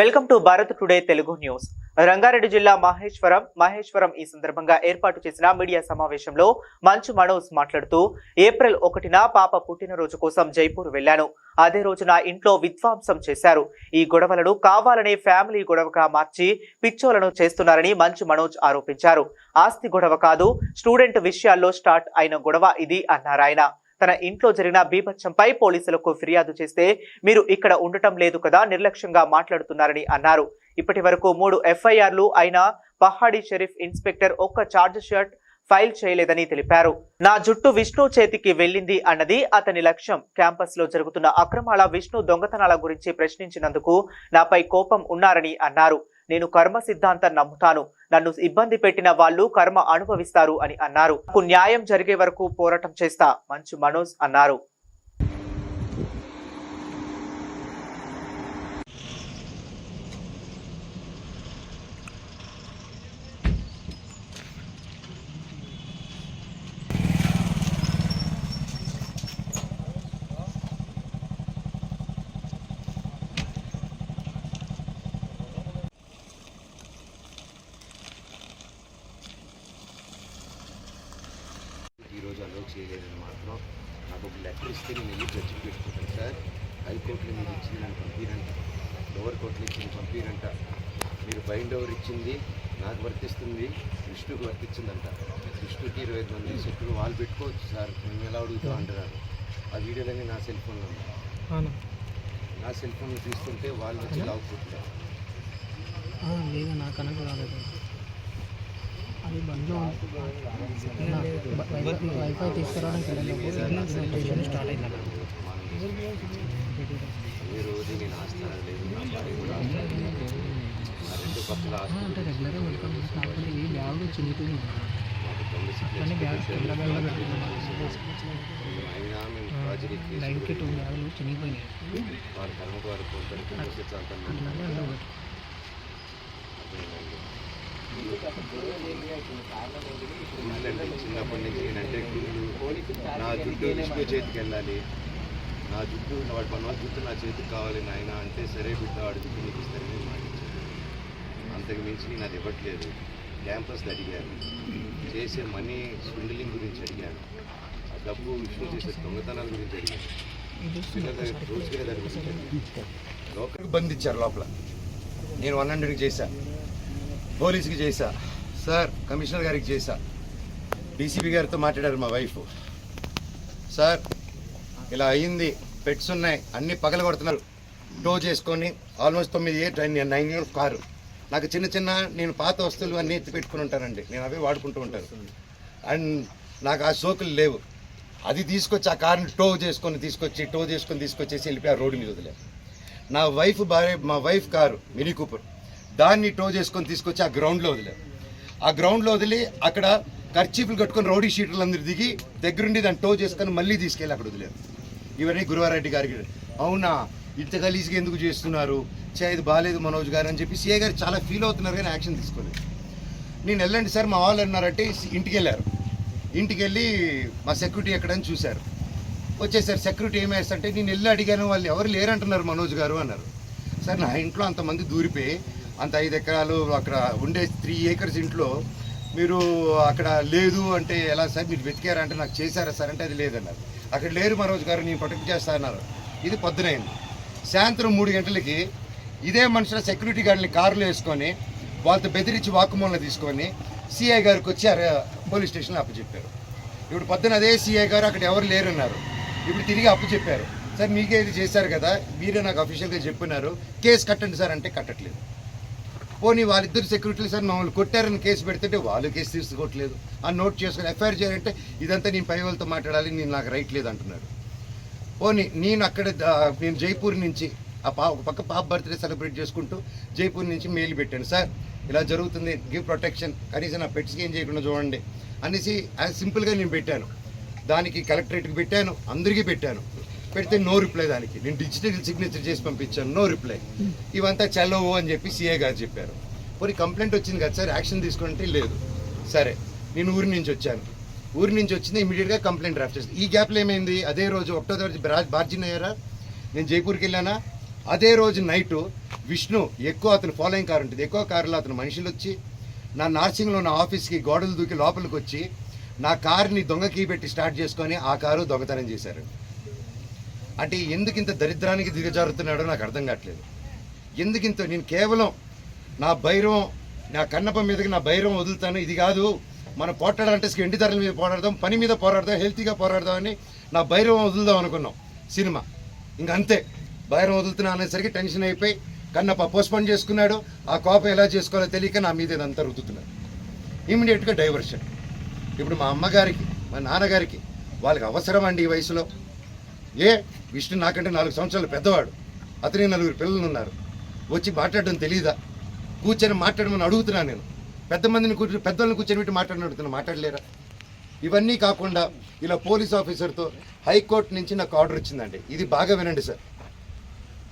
Welcome to Bharat today Telugu news. Rangareddy జిల్లా మహేశ్వరం మహేశ్వరం ఈ సందర్భంగా ఏర్పాటు చేసిన మీడియా సమావేశంలో మంచు మనోజ్ మాట్లాడుతూ ఏప్రిల్ ఒకటిన పాప పుట్టినరోజు కోసం జైపూర్ వెళ్ళాను అదే రోజున ఇంట్లో విధ్వంసం చేశారు. ఈ గొడవలను కావాలనే ఫ్యామిలీ గొడవగా మార్చి పిచ్చోలను చేస్తున్నారని మంచు మనోజ్ ఆరోపించారు. ఆస్తి గొడవ కాదు స్టూడెంట్ విషయాల్లో స్టార్ట్ అయిన గొడవ ఇది అన్నారాయన తన ఇంట్లో జరిగిన బీభత్సంపై పోలీసులకు ఫిర్యాదు చేస్తే మీరు ఇక్కడ ఉండటం లేదు కదా నిర్లక్ష్యంగా మాట్లాడుతున్నారని అన్నారు. ఇప్పటి వరకు మూడు ఎఫ్ఐఆర్లు అయిన పహాడి షరీఫ్ ఇన్స్పెక్టర్ ఒక్క ఛార్జ్ షర్ట్ ఫైల్ చేయలేదని తెలిపారు. నా జుట్టు విష్ణు చేతికి వెళ్ళింది అన్నది అతని లక్ష్యం. క్యాంపస్లో జరుగుతున్న అక్రమాల విష్ణు దొంగతనాల గురించి ప్రశ్నించినందుకు నాపై కోపం ఉన్నారని అన్నారు. నేను కర్మ సిద్ధాంతం నమ్ముతాను. నన్ను ఇబ్బంది పెట్టిన వాళ్ళు కర్మ అనుభవిస్తారు అని అన్నారు. న్యాయం జరిగే వరకు పోరాటం చేస్తా మంచు మనోజ్ అన్నారు. ఇస్తే నేను జడ్జికి పెట్టుకుంటాను సార్. హైకోర్టులో మీరు ఇచ్చింది నన్ను పంపిరంట. లోవర్ కోర్టులో ఇచ్చింది పంపిరంట. మీరు బైండ్ ఓవర్ ఇచ్చింది నాకు వర్తిస్తుంది విష్ణుకు వర్తించిందంట విష్ణుకి ఇరవై ఐదు మంది చెట్లు వాళ్ళు పెట్టుకోవచ్చు సార్. మేము ఎలా అడుగుతాం అంటున్నారు. ఆ వీడియోలన్నీ నా సెల్ ఫోన్లో ఉన్నాయి నా సెల్ ఫోన్ తీస్తుంటే వాళ్ళు వచ్చి లావుకుంటున్నారు. లేదు నాకు కనెక్ట్ రాలేదు అది వైఫై తీసుకురావడానికి వెళ్ళినప్పుడు స్టార్ట్ అయింది రోజు నేను లేదు నా భార్య కూడా రెండు పక్కల అంటే రెగ్యులర్గా వెళ్తాం కాకపోతే ఈ బ్యాగ్ చిన్నది మాకు బ్యాగ్ సిగ్నేచర్ బ్యాగ్లో పెట్టుకున్నాం అయినా మేము ప్రాజెక్ట్ లైన్కి టూ బ్యాగులు చినిగిపోయినాయి కర్మకు వారు పోతారు అట్లాగే అందులో పెట్టు. చిన్నప్పటి నుంచి నేనంటే నా జుట్టు విష్ణు చేతికి వెళ్ళాలి నా జుట్టు వాడు మన జుట్టు నా చేతికి కావాలి నాయన అంటే సరే బిడ్డ వాడి జుట్టు నీకు ఇస్తారని మాటించాను అంతకు మించి నేను అది ఇవ్వట్లేదు క్యాంపస్ అడిగాను చేసే మనీ స్విండలింగ్ గురించి అడిగాను ఆ డబ్బు విష్ణు చేసే దొంగతనాల గురించి అడిగాను ఇది దగ్గర దాని గురించి అడిగాను లోపలికి బంధించారు లోపల నేను వన్ హండ్రెడ్కి చేశాను పోలీస్కి చేశా సార్ కమిషనర్ గారికి చేశా డీసీపీ గారితో మాట్లాడారు మా వైఫ్. సార్ ఇలా అయ్యింది పెట్స్ ఉన్నాయి. అన్ని పగల కొడుతున్నారు. టో చేసుకొని ఆల్మోస్ట్ తొమ్మిది ఇయర్ నైన్ ఇయర్స్ కారు. నాకు చిన్న చిన్న నేను పాత వస్తువులు అన్నీ ఎత్తి పెట్టుకుని ఉంటానండి. నేను అవే వాడుకుంటూ ఉంటాను. అండ్ నాకు ఆ సోకులు లేవు. అది తీసుకొచ్చి ఆ కార్ని టో చేసుకొని తీసుకొచ్చి టో చేసుకొని తీసుకొచ్చేసి వెళ్ళిపోయి ఆ రోడ్డు మీద వదిలే నా వైఫ్ భార్య మా వైఫ్ కారు మినీ కూపర్. దాన్ని టో చేసుకొని తీసుకొచ్చి ఆ గ్రౌండ్లో వదిలారు ఆ గ్రౌండ్లో వదిలి అక్కడ ఖర్చీపులు కట్టుకొని రౌడీ షీటర్లు అందరు దిగి దగ్గరుండి దాన్ని టో చేసుకొని మళ్ళీ తీసుకెళ్ళి అక్కడ వదిలేరు. ఇవన్నీ గురువారెడ్డి గారికి. అవునా? ఇంత గలీజ్గా ఎందుకు చేస్తున్నారు? చే ఇది బాగాలేదు మనోజ్ గారు అని చెప్పి సీఏ గారు చాలా ఫీల్ అవుతున్నారు కానీ యాక్షన్ తీసుకోలేదు. నేను వెళ్ళండి సార్ మా వాళ్ళు అన్నారంటే ఇంటికి వెళ్ళారు ఇంటికి వెళ్ళి మా సెక్యూరిటీ ఎక్కడని చూశారు. వచ్చేసారు సెక్యూరిటీ ఏమేస్తంటే నేను వెళ్ళి అడిగాను వాళ్ళు ఎవరు లేరంటున్నారు మనోజ్ గారు అన్నారు. సార్ నా ఇంట్లో అంతమంది దూరిపోయి అంత ఐదు ఎకరాలు అక్కడ ఉండే త్రీ ఏకర్స్ ఇంట్లో మీరు అక్కడ లేదు అంటే ఎలా సార్? మీరు వెతికారా అంటే నాకు చేశారా సార్ అంటే అది లేదన్నారు. అక్కడ లేరు మనోజ్ గారు నేను ప్రొటెక్ట్ చేస్తా అన్నారు. ఇది పొద్దునైంది సాయంత్రం మూడు గంటలకి ఇదే మనుషుల సెక్యూరిటీ గార్డుని కారులో వేసుకొని వాళ్ళతో బెదిరించి వాకుమూలన తీసుకొని సిఐ గారికి వచ్చి అరే- పోలీస్ స్టేషన్లో అప్పచెప్పారు ఇప్పుడు పొద్దున అదే సిఐ గారు అక్కడ ఎవరు లేరున్నారు. ఇప్పుడు తిరిగి అప్పు చెప్పారు. సార్ మీకే ఇది చేశారు కదా మీరే నాకు అఫీషియల్గా చెప్పినారు. కేసు కట్టండి సార్ అంటే కట్టట్లేదు. పోనీ వాళ్ళిద్దరు సెక్యూరిటీలు సార్ మమ్మల్ని కొట్టారని కేసు పెడుతుంటే వాళ్ళు కేసు తీసుకోవట్లేదు. ఆ నోట్ చేసుకుని ఎఫ్ఐఆర్ చేయాలంటే ఇదంతా నేను పై వాళ్ళతో మాట్లాడాలి నేను నాకు రైట్ లేదు అంటున్నాడు పోనీ నేను అక్కడ నేను జైపూర్ నుంచి ఆ పా ఒక పక్క పాప బర్త్డే సెలబ్రేట్ చేసుకుంటూ జైపూర్ నుంచి మెయిల్ పెట్టాను. సార్ ఇలా జరుగుతుంది గివ్ ప్రొటెక్షన్ కనీసం నా పెట్స్కి ఏం చేయకుండా చూడండి అనేసి సింపుల్గా నేను పెట్టాను. దానికి కలెక్టరేట్కి పెట్టాను అందరికీ పెట్టాను. పెడితే నో రిప్లై దానికి. నేను డిజిటల్ సిగ్నేచర్ చేసి పంపించాను నో రిప్లై ఇవంతా చల్లవు అని చెప్పి సీఏ గారు చెప్పారు. పోనీ కంప్లైంట్ వచ్చింది కదా సార్ యాక్షన్ తీసుకుంటే లేదు. సరే నేను ఊరి నుంచి వచ్చాను. ఊరి నుంచి వచ్చింది ఇమీడియట్గా కంప్లైంట్ డ్రాఫ్ట్ చేస్తాను ఈ గ్యాప్లో ఏమైంది? అదే రోజు ఒకటో తరగతి బార్జిన్ అయ్యారా? నేను జైపూర్కి వెళ్ళానా? అదే రోజు నైట్ విష్ణు ఎక్కువ అతను ఫాలోయింగ్ కార్ ఉంటుంది. ఎక్కువ కారులో అతను మనుషులు వచ్చి నా నార్సింగ్లో ఉన్న ఆఫీస్కి గోడలు దూకి లోపలికి వచ్చి నా కార్ని దొంగ కీ పెట్టి స్టార్ట్ చేసుకొని ఆ కారు దొంగతనం చేశారు. అంటే ఎందుకు ఇంత దరిద్రానికి దిగజారుతున్నాడో నాకు అర్థం కావట్లేదు. ఎందుకింత నేను కేవలం నా భైరవం నా కన్నప మీదకి నా భైరవం వదులుతాను ఇది కాదు. మనం పోట్లాడాలంటే ఎండి ధరల మీద పోరాడదాం పని మీద పోరాడదాం హెల్తీగా పోరాడదాం అని నా భైరవం వదులుదాం అనుకున్నాం. సినిమా. ఇంక అంతే. భైరవం వదులుతున్నా అనేసరికి టెన్షన్ అయిపోయి కన్నప్ప పోస్ట్పోన్ చేసుకున్నాడు. ఆ కోపం ఎలా చేసుకోవాలో తెలియక నా మీద ఇదంతా రుద్దుతున్నాడు ఇమీడియట్గా డైవర్షన్. ఇప్పుడు మా అమ్మగారికి మా నాన్నగారికి వాళ్ళకి అవసరం అండి ఈ వయసులో. ఏ? విష్ణు నాకంటే నాలుగు సంవత్సరాలు పెద్దవాడు. అతని నలుగురు పిల్లలు ఉన్నారు. వచ్చి మాట్లాడడం తెలియదా కూర్చొని మాట్లాడమని అడుగుతున్నాను నేను. పెద్ద మందిని కూర్చొని పెద్దోళ్ళని కూర్చొని పెట్టి మాట్లాడిన అడుగుతున్నా మాట్లాడలేరా? ఇవన్నీ కాకుండా ఇలా పోలీస్ ఆఫీసర్తో హైకోర్టు నుంచి నాకు ఆర్డర్ వచ్చిందండి. ఇది బాగా వినండి సార్.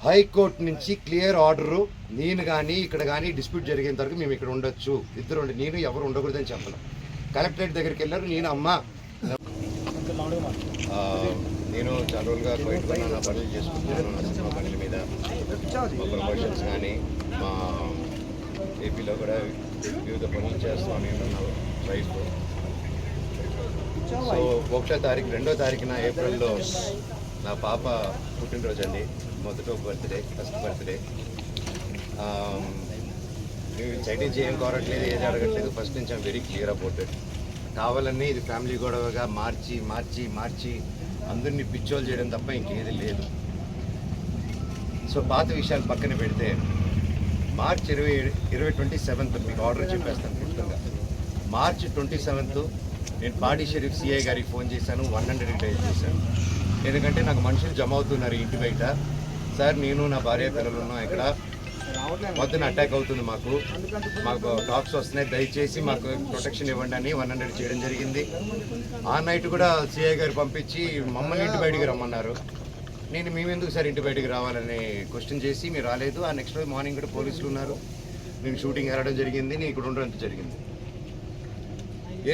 హైకోర్టు నుంచి క్లియర్ ఆర్డరు. నేను కానీ ఇక్కడ కానీ డిస్ప్యూట్ జరిగేంత వరకు మేము ఇక్కడ ఉండొచ్చు. ఇద్దరు ఉండి నేను ఎవరు ఉండకూడదని చెప్పను. కలెక్టరేట్ దగ్గరికి వెళ్ళారు. నేను అమ్మ. నేను చాలా రోజులుగా బయటకు నా పనులు చేసుకుంటున్నాను నా సినిమా పనుల మీద మా ప్రమోషన్స్ కానీ మా ఏపీలో కూడా వివిధ పనులు చేస్తాం నేను నా వైఫ్ సో ఒకటో తారీఖు రెండో తారీఖున ఏప్రిల్లో నా పాప పుట్టినరోజు అండి. మొదట బర్త్డే ఫస్ట్ బర్త్డే మేము సైడ్ ఏం కోరట్లేదు ఏది అడగట్లేదు. ఫస్ట్ నుంచి ఐమ్ వెరీ క్లియర్ అబౌట్ కావాలని ఇది ఫ్యామిలీ గొడవగా మార్చి మార్చి మార్చి అందరినీ పిచ్చోలు చేయడం తప్ప ఇంకేది లేదు. సో పాత విషయాలు పక్కన పెడితే మార్చ్ ఇరవై ఇరవై ట్వంటీ సెవెంత్ మీకు ఆర్డర్ చెప్పేస్తాను క్లుప్తంగా. మార్చ్ ట్వంటీ సెవెంత్ నేను పాడి షరీఫ్ సిఐ గారికి ఫోన్ చేశాను వన్ హండ్రెడ్ డైల్ చేశాను. ఎందుకంటే నాకు మనుషులు జమ అవుతున్నారు ఇంటి బయట. సార్ నేను నా భార్య పిల్లలు ఉన్నాం ఇక్కడ. పొద్దున అటాక్ అవుతుంది మాకు. మాకు టాక్స్ వస్తున్నాయి. దయచేసి మాకు ప్రొటెక్షన్ ఇవ్వండి అని వన్ హండ్రెడ్ చేయడం జరిగింది. ఆ నైట్ కూడా సిఐ గారు పంపించి మమ్మల్ని ఇంటి బయటికి రమ్మన్నారు. నేను మేమెందుకు సార్ ఇంటి బయటికి రావాలని క్వశ్చన్ చేసి మీరు రాలేదు. ఆ నెక్స్ట్ రోజు మార్నింగ్ కూడా పోలీసులు ఉన్నారు. నేను షూటింగ్ వెళ్ళడం జరిగింది. నేను ఇక్కడ ఉండడం జరిగింది.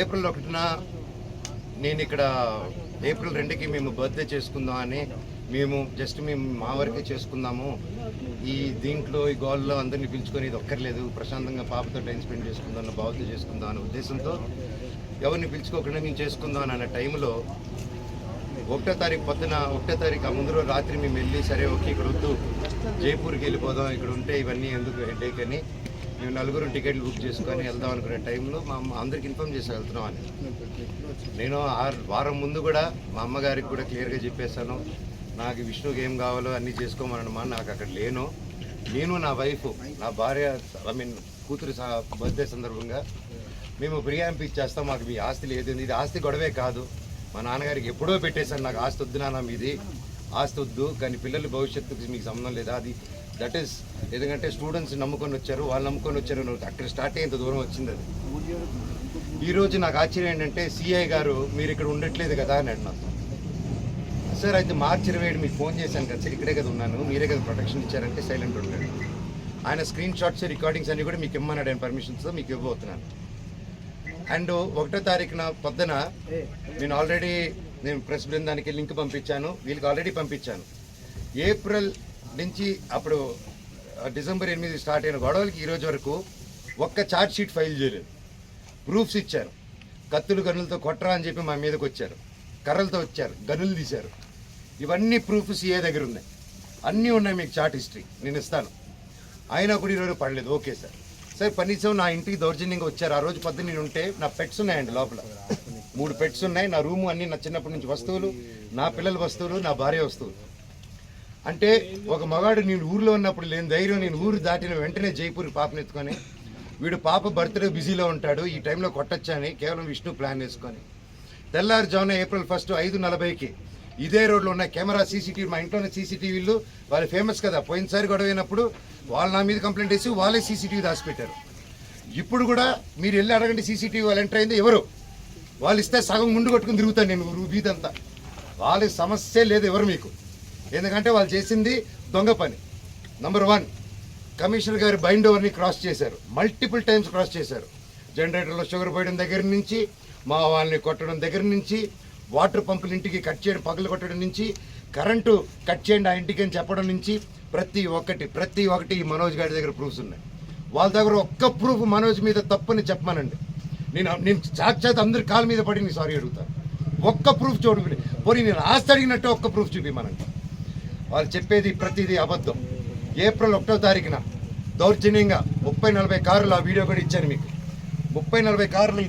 ఏప్రిల్ ఒకటిన నేను ఇక్కడ ఏప్రిల్ రెండుకి మేము బర్త్డే చేసుకుందాం అని మేము జస్ట్ మేము మా వరకే చేసుకుందాము. ఈ దీంట్లో ఈ గోల్లో అందరినీ పిలుచుకొని ఇది ఒక్కర్లేదు. ప్రశాంతంగా పాపతో టైం స్పెండ్ చేసుకుందాం అన్న భావతో చేసుకుందాం అనే ఉద్దేశంతో ఎవరిని పిలుచుకోకుండా మేము చేసుకుందాం అని అన్న టైంలో ఒకటో తారీఖు పొద్దున ఒకటో తారీఖు ఆ ముందు రోజు రాత్రి మేము వెళ్ళి సరే ఓకే ఇక్కడ వద్దు జైపూర్కి వెళ్ళిపోదాం ఇక్కడ ఉంటే ఇవన్నీ ఎందుకు హెడేక్ అని మేము నలుగురు టికెట్లు బుక్ చేసుకొని వెళ్దాం అనుకునే టైంలో మా అమ్మ అందరికి ఇన్ఫామ్ చేసి వెళ్తున్నాం అని. నేను ఆ వారం ముందు కూడా మా అమ్మగారికి కూడా క్లియర్గా చెప్పేశాను. నాకు విష్ణుకి ఏం కావాలో అన్నీ చేసుకోమనమా నాకు అక్కడ లేను. నేను నా వైఫ్ నా భార్య ఐ మీన్ కూతురు బర్త్డే సందర్భంగా మేము ప్రియాంప్ ఇచ్చేస్తాం. మాకు మీ ఆస్తి లేదు. ఇది ఆస్తి గొడవే కాదు. మా నాన్నగారికి ఎప్పుడో పెట్టేశాను. నాకు ఆస్తి వద్దు నాన్న మీది. ఆస్తి వద్దు. కానీ పిల్లల భవిష్యత్తుకి మీకు సంబంధం లేదా? అది దట్ ఈస్ ఎందుకంటే స్టూడెంట్స్ నమ్ముకొని వచ్చారు. వాళ్ళు నమ్ముకొని వచ్చారు. అక్కడ స్టార్ట్ అయ్యేంత దూరం వచ్చింది అది. ఈరోజు రోజు నాకు ఆశ్చర్యం ఏంటంటే సిఐ గారు మీరు ఇక్కడ ఉండట్లేదు కదా అని అంటున్నాను సార్ అయితే మార్చి ఇరవై ఏడు మీకు ఫోన్ చేశాను కదా సార్ ఇక్కడే కదా ఉన్నాను. మీరే కదా ప్రొటెక్షన్ ఇచ్చారంటే సైలెంట్ ఉంటాడు ఆయన స్క్రీన్ షాట్స్ రికార్డింగ్స్ అన్ని కూడా మీకు ఇమ్మన్నాడు ఆయన పర్మిషన్స్ మీకు ఇవ్వబోతున్నాను. అండ్ ఒకటో తారీఖున పొద్దున నేను ఆల్రెడీ నేను ప్రెస్ బృందానికి లింక్ పంపించాను వీళ్ళకి ఆల్రెడీ పంపించాను. ఏప్రిల్ నుంచి అప్పుడు డిసెంబర్ ఎనిమిది స్టార్ట్ అయిన గొడవలకి ఈరోజు వరకు ఒక్క ఛార్జ్ షీట్ ఫైల్ చేయలేదు. ప్రూఫ్స్ ఇచ్చారు. కత్తులు గనులతో కొట్టరా అని చెప్పి మా మీదకి వచ్చారు. కర్రలతో వచ్చారు. గనులు తీశారు. ఇవన్నీ ప్రూఫ్స్ ఏ దగ్గర ఉన్నాయి? అన్నీ ఉన్నాయి మీకు చాట్ హిస్టరీ. నేను ఇస్తాను. అయినా కూడా ఈరోజు పడలేదు. Okay sir. సార్ కనీసం నా ఇంటికి దౌర్జన్యంగా వచ్చారు. ఆ రోజు పొద్దున్న నేను ఉంటే నా పెట్స్ ఉన్నాయండి లోపల. మూడు పెట్స్ ఉన్నాయి. నా రూము అన్ని నా చిన్నప్పటి నుంచి వస్తువులు నా పిల్లల వస్తువులు నా భార్య వస్తువులు. అంటే ఒక మగాడు నేను ఊర్లో ఉన్నప్పుడు లేని ధైర్యం నేను ఊరు దాటిన వెంటనే జైపూర్ పాపనెత్తుకొని వీడు పాప బర్త్డే బిజీలో ఉంటాడు. ఈ టైంలో కొట్టచ్చని కేవలం విష్ణు ప్లాన్ వేసుకొని తెల్లారుజామున ఏప్రిల్ ఫస్ట్ ఐదు నలభైకి ఇదే రోడ్లో ఉన్న కెమెరా సీసీటీవీ మా ఇంట్లోనే సీసీటీవీలు వాళ్ళు ఫేమస్ కదా పోయినసారి గొడవ అయినప్పుడు వాళ్ళు నా మీద కంప్లైంట్ చేసి వాళ్ళే సీసీటీవీ దాచిపెట్టారు. ఇప్పుడు కూడా మీరు వెళ్ళి అడగండి సీసీటీవీ వాళ్ళు ఎంటర్ అయింది ఎవరు? వాళ్ళు ఇస్తే సగం ముందు కొట్టుకుని తిరుగుతాను నేను వీధంతా. వాళ్ళ సమస్య లేదు ఎవరు మీకు. ఎందుకంటే వాళ్ళు చేసింది దొంగ పని. నంబర్ వన్ కమిషనర్ గారి బైండ్ ఓవర్ని క్రాస్ చేశారు. మల్టిపుల్ టైమ్స్ క్రాస్ చేశారు. జనరేటర్లో షుగర్ పోయడం దగ్గర నుంచి మా వాళ్ళని కొట్టడం దగ్గర నుంచి వాటర్ పంపులు ఇంటికి కట్ చేయడం పగలు కొట్టడం నుంచి కరెంటు కట్ చేయండి ఆ ఇంటికి అని చెప్పడం నుంచి ప్రతి ఒక్కటి ప్రతి ఒక్కటి ఈ మనోజ్ గారి దగ్గర ప్రూఫ్స్ ఉన్నాయి. వాళ్ళ దగ్గర ఒక్క ప్రూఫ్ మనోజ్ మీద తప్పని చెప్పమానండి. నేను నేను సాక్షాత్ అందరి కాళ్ళ మీద పడి నేను సారీ అడుగుతాను ఒక్క ప్రూఫ్ చూడండి పోనీ నేను ఆస్తి అడిగినట్టు ఒక్క ప్రూఫ్ చూపిమనండి. వాళ్ళు చెప్పేది ప్రతిదీ అబద్ధం. ఏప్రిల్ ఒకటో తారీఖున దౌర్జన్యంగా ముప్పై నలభై కార్లు ఆ వీడియో కూడా ఇచ్చాను మీకు. ముప్పై నలభై కార్లు